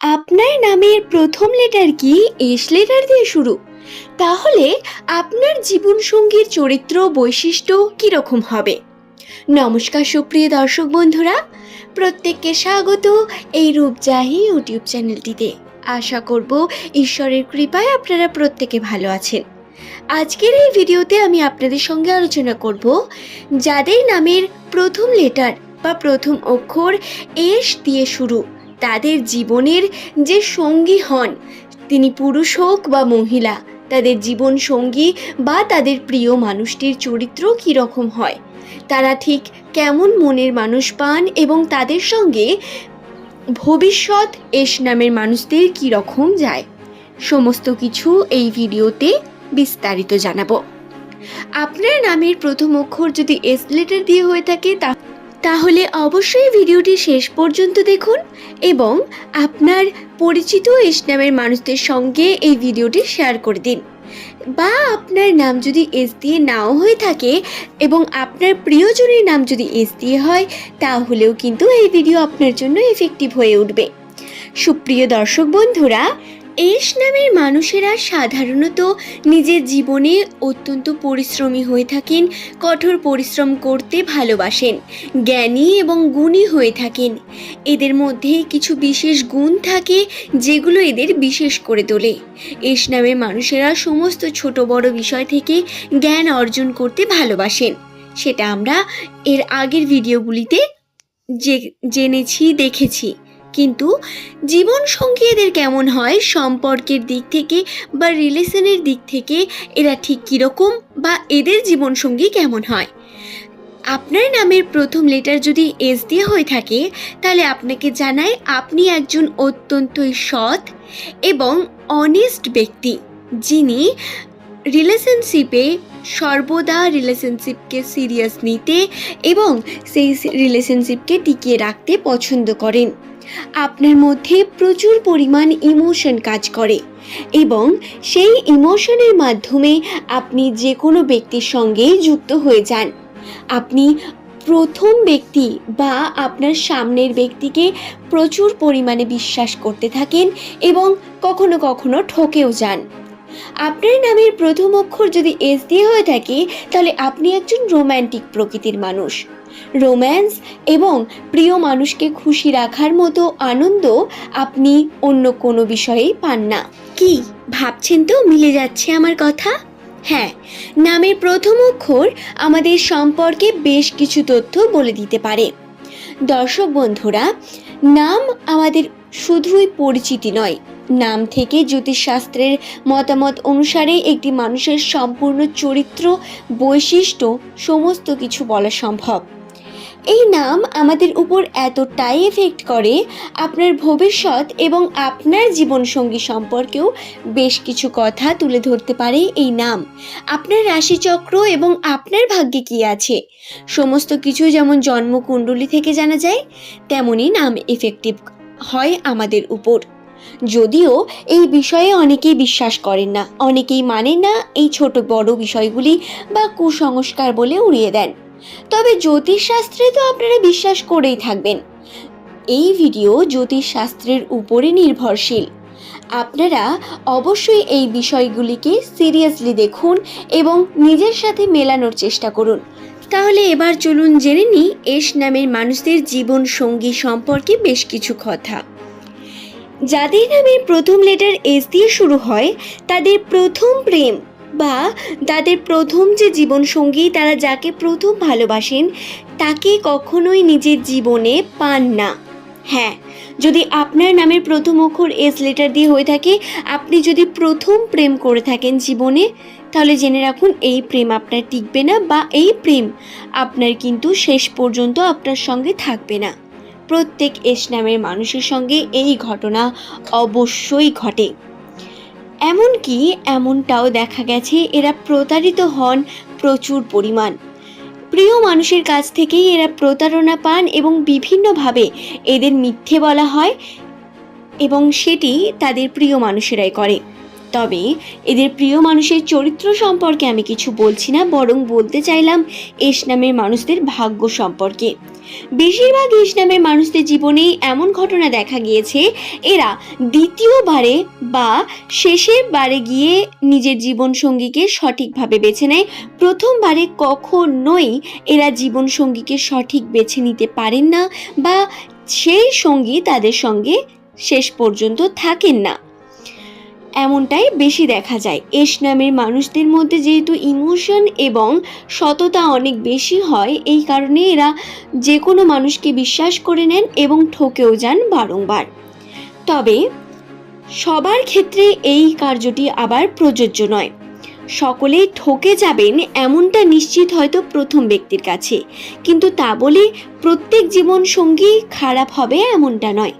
আপনার নামের প্রথম লেটার কি? এস লেটার দিয়ে শুরু। তাহলে আপনার জীবনসঙ্গীর চরিত্র বৈশিষ্ট্য কীরকম হবে? নমস্কার, সুপ্রিয় দর্শক বন্ধুরা। প্রত্যেককে স্বাগত এই রূপজাহি ইউটিউব চ্যানেলটিতে। আশা করব ঈশ্বরের কৃপায় আপনারা প্রত্যেকে ভালো আছেন। আজকের এই ভিডিওতে আমি আপনাদের সঙ্গে আলোচনা করব যাদের নামের প্রথম লেটার বা প্রথম অক্ষর এস দিয়ে শুরু। তাদের জীবনের যে সঙ্গী হন, তিনি পুরুষ হোক বা মহিলা, তাদের জীবন সঙ্গী বা তাদের প্রিয় মানুষটির চরিত্র কীরকম হয়? তারা ঠিক কেমন মনের মানুষ পান এবং তাদের সঙ্গে ভবিষ্যৎ এস নামের মানুষদের কী রকম যায়? সমস্ত কিছু এই ভিডিওতে বিস্তারিত জানাব। আপনার নামের প্রথম অক্ষর যদি এস লেটার দিয়ে হয়ে থাকে, তা তাহলে অবশ্যই ভিডিওটি শেষ পর্যন্ত দেখুন এবং আপনার পরিচিত এস নামের মানুষদের সঙ্গে এই ভিডিওটি শেয়ার করে দিন। বা আপনার নাম যদি এস দিয়ে নাও হয়ে থাকে এবং আপনার প্রিয়জনের নাম যদি এস দিয়ে হয়, তাহলেও কিন্তু এই ভিডিও আপনার জন্য এফেক্টিভ হয়ে উঠবে। সুপ্রিয় দর্শক বন্ধুরা এস নামের মানুষেরা সাধারণত নিজের জীবনে অত্যন্ত পরিশ্রমী হয়ে থাকেন, কঠোর পরিশ্রম করতে ভালোবাসেন, জ্ঞানী এবং গুণী হয়ে থাকেন। এদের মধ্যে কিছু বিশেষ গুণ থাকে যেগুলো এদের বিশেষ করে তোলে। এস নামের মানুষেরা সমস্ত ছোট বড় বিষয় থেকে জ্ঞান অর্জন করতে ভালোবাসেন। সেটা আমরা এর আগের ভিডিওগুলিতে জেনেছি, দেখেছি। কিন্তু জীবন সঙ্গী এদের কেমন হয়, সম্পর্কের দিক থেকে বা রিলেশনের দিক থেকে এরা ঠিক কীরকম বা এদের জীবনসঙ্গী কেমন হয়? আপনার নামের প্রথম লেটার যদি এস দিয়ে হয়ে থাকে, তাহলে আপনাকে জানায় আপনি একজন অত্যন্তই সৎ এবং অনেস্ট ব্যক্তি, যিনি রিলেশনশিপে সর্বদা রিলেশনশিপকে সিরিয়াস নিতে এবং সেই রিলেশনশিপকে টিকিয়ে রাখতে পছন্দ করেন। আপনার মধ্যে প্রচুর পরিমাণ ইমোশন কাজ করে এবং সেই ইমোশনের মাধ্যমে আপনি যে কোনো ব্যক্তির সঙ্গে যুক্ত হয়ে যান। আপনি প্রথম ব্যক্তি বা আপনার সামনের ব্যক্তিকে প্রচুর পরিমাণে বিশ্বাস করতে থাকেন এবং কখনো কখনো ঠকেও যান। আপনার নামের প্রথম অক্ষর যদি এস দিয়ে হয়ে থাকে, তাহলে আপনি একজন রোম্যান্টিক প্রকৃতির মানুষ। রোম্যান্স এবং প্রিয় মানুষকে খুশি রাখার মতো আনন্দ আপনি অন্য কোনো বিষয়েই পান না। কি ভাবছেন তো মিলে যাচ্ছে আমার কথা? হ্যাঁ নামের প্রথম অক্ষর আমাদের সম্পর্কে বেশ কিছু তথ্য বলে দিতে পারে। দর্শক বন্ধুরা নাম আমাদের শুধুই পরিচিতি নয় নাম থেকে জ্যোতিষশাস্ত্রের মতামত অনুসারে একটি মানুষের সম্পূর্ণ চরিত্র বৈশিষ্ট্য সমস্ত কিছু বলা সম্ভব। এই নাম আমাদের উপর এতটাই এফেক্ট করে, আপনার ভবিষ্যৎ এবং আপনার জীবনসঙ্গী সম্পর্কেও বেশ কিছু কথা তুলে ধরতে পারে এই নাম। আপনার রাশিচক্র এবং আপনার ভাগ্যে কি আছে? সমস্ত কিছু যেমন জন্মকুণ্ডলী থেকে জানা যায় তেমনই নাম এফেক্টিভ হয় আমাদের উপর। যদিও এই বিষয়ে অনেকেই বিশ্বাস করেন না, অনেকেই মানেন না এই ছোট বড় বিষয়গুলি বা কুসংস্কার বলে উড়িয়ে দেন। তবে জ্যোতিষশাস্ত্রে তো আপনারা বিশ্বাস করেই থাকবেন। এই ভিডিও জ্যোতিষশাস্ত্রের উপরে নির্ভরশীল। আপনারা অবশ্যই এই বিষয়গুলিকে সিরিয়াসলি দেখুন এবং নিজের সাথে মেলানোর চেষ্টা করুন। তাহলে এবার চলুন জেনে নিই এস নামের মানুষদের জীবন সঙ্গী সম্পর্কে বেশ কিছু কথা। যাদের নামের প্রথম লেটার এস দিয়ে শুরু হয়, তাদের প্রথম প্রেম বা তাদের প্রথম যে জীবনসঙ্গী তারা যাকে প্রথম ভালোবাসেন, তাকে কখনোই নিজের জীবনে পান না। হ্যাঁ যদি আপনার নামের প্রথম অক্ষর এস লেটার দিয়ে হয়ে থাকে, আপনি যদি প্রথম প্রেম করে থাকেন জীবনে, তাহলে জেনে রাখুন এই প্রেম আপনার টিকবে না বা এই প্রেম আপনার কিন্তু শেষ পর্যন্ত আপনার সঙ্গে থাকবে না। প্রত্যেক এস নামের মানুষের সঙ্গে এই ঘটনা অবশ্যই ঘটে। এমনকি এমনটাও দেখা গেছে এরা প্রতারিত হন প্রচুর পরিমাণ। প্রিয় মানুষের কাছ থেকেই এরা প্রতারণা পান এবং বিভিন্নভাবে এদের মিথ্যে বলা হয় এবং সেটি তাদের প্রিয় মানুষেরাই করে। তবে এদের প্রিয় মানুষের চরিত্র সম্পর্কে আমি কিছু বলছি না, বরং বলতে চাইলাম এস নামের মানুষদের ভাগ্য সম্পর্কে। বেশিরভাগ এস নামের মানুষদের জীবনেই এমন ঘটনা দেখা গিয়েছে, এরা দ্বিতীয়বারে বা শেষের বারে গিয়ে নিজের জীবন সঙ্গীকে সঠিকভাবে বেছে নেয়। প্রথমবারে কখনোই এরা জীবন সঙ্গীকে সঠিক বেছে নিতে পারেন না বা সেই সঙ্গী তাদের সঙ্গে শেষ পর্যন্ত থাকেন না। এমনটাই বেশি দেখা যায়। এস নামের মানুষদের মধ্যে যেহেতু ইমোশন এবং সততা অনেক বেশি হয়, এই কারণে এরা যে কোনো মানুষকে বিশ্বাস করে নেন এবং ঠকেও যান বারংবার। তবে সবার ক্ষেত্রে এই কার্যটি আবার প্রযোজ্য নয়। সকলেই ঠকে যাবেন এমনটা নিশ্চিত হয়তো প্রথম ব্যক্তির কাছে। কিন্তু তা বলে প্রত্যেক জীবন সঙ্গী খারাপ হবে এমনটা নয়।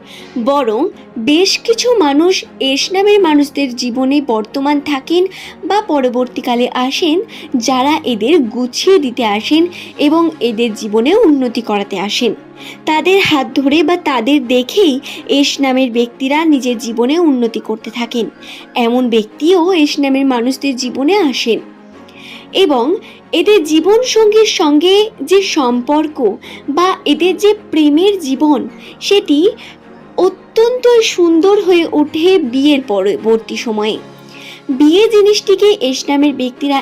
বরং বেশ কিছু মানুষ এস নামের মানুষদের জীবনে বর্তমান থাকেন বা পরবর্তীকালে আসেন, যারা এদের গুছিয়ে দিতে আসেন এবং এদের জীবনে উন্নতি করাতে আসেন। তাদের হাত ধরে বা তাদের দেখেই এস নামের ব্যক্তিরা নিজের জীবনে উন্নতি করতে থাকেন। এমন ব্যক্তিও এস নামের মানুষদের জীবনে আসেন। এবং এদের জীবন সঙ্গীর সঙ্গে যে সম্পর্ক বা এদের যে প্রেমের জীবন, সেটি অত্যন্ত সুন্দর হয়ে ওঠে বিয়ের পরবর্তী সময়ে। বিয়ে জিনিসটিকে এস নামের ব্যক্তিরা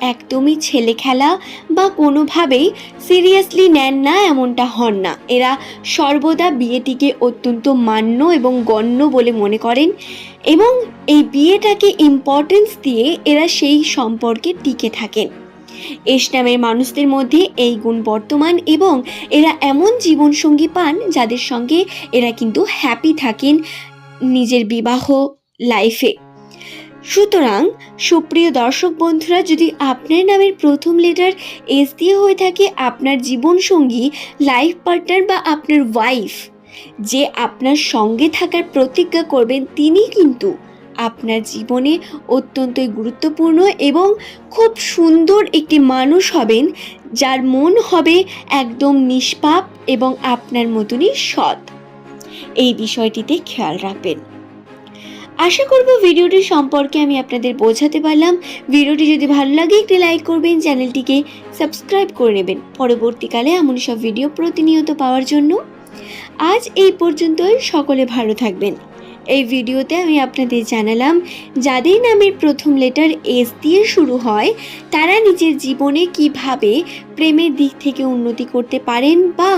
একদমই ছেলে খেলা বা কোনোভাবেই সিরিয়াসলি নেন না, এমনটা হন না। এরা সর্বদা বিয়েটিকে অত্যন্ত মান্য এবং গণ্য বলে মনে করেন এবং এই বিয়েটাকে ইম্পর্টেন্স দিয়ে এরা সেই সম্পর্কে টিকে থাকেন। এস নামের মানুষদের মধ্যে এই গুণ বর্তমান এবং এরা এমন জীবনসঙ্গী পান যাদের সঙ্গে এরা কিন্তু হ্যাপি থাকেন নিজের বিবাহ লাইফে সুতরাং সুপ্রিয় দর্শক বন্ধুরা, যদি আপনার নামের প্রথম লেটার এস দিয়ে হয়ে থাকে আপনার জীবনসঙ্গী লাইফ পার্টনার বা আপনার ওয়াইফ যে আপনার সঙ্গে থাকার প্রতিজ্ঞা করবেন, তিনি কিন্তু আপনার জীবনে অত্যন্তই গুরুত্বপূর্ণ এবং খুব সুন্দর একটি মানুষ হবেন, যার মন হবে একদম নিষ্পাপ এবং আপনার মতনই সৎ। এই বিষয়টিতে খেয়াল রাখবেন। আশা করব ভিডিওটি সম্পর্কে আমি আপনাদের বোঝাতে পারলাম। ভিডিওটি যদি ভালো লাগে, একটি লাইক করবেন, চ্যানেলটিকে সাবস্ক্রাইব করে নেবেন। পরবর্তীকালে এমন সব ভিডিও প্রতিনিয়ত পাওয়ার জন্য আজ এই পর্যন্তই। সকলে ভালো থাকবেন। এই ভিডিওতে আমি আপনাদের জানালাম, যাদের নামের প্রথম লেটার এস দিয়ে শুরু হয়, তারা নিজের জীবনে কীভাবে প্রেমের দিক থেকে উন্নতি করতে পারেন বা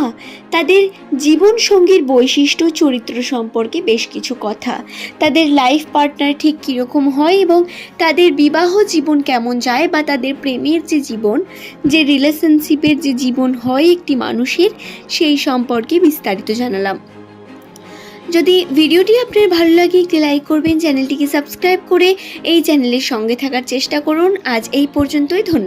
তাদের জীবন সঙ্গীর বৈশিষ্ট্য, চরিত্র সম্পর্কে বেশ কিছু কথা। তাদের লাইফ পার্টনার ঠিক কীরকম হয় এবং তাদের বিবাহ জীবন কেমন যায় বা তাদের প্রেমের যে জীবন, যে রিলেশনশিপের যে জীবন হয় একটি মানুষের, সেই সম্পর্কে বিস্তারিত জানালাম। যদি ভিডিওটি আপনার ভালো লাগে, একটি লাইক করবেন, চ্যানেলটিকে সাবস্ক্রাইব করে এই চ্যানেলের সঙ্গে থাকার চেষ্টা করুন। আজ এই পর্যন্তই, ধন্যবাদ।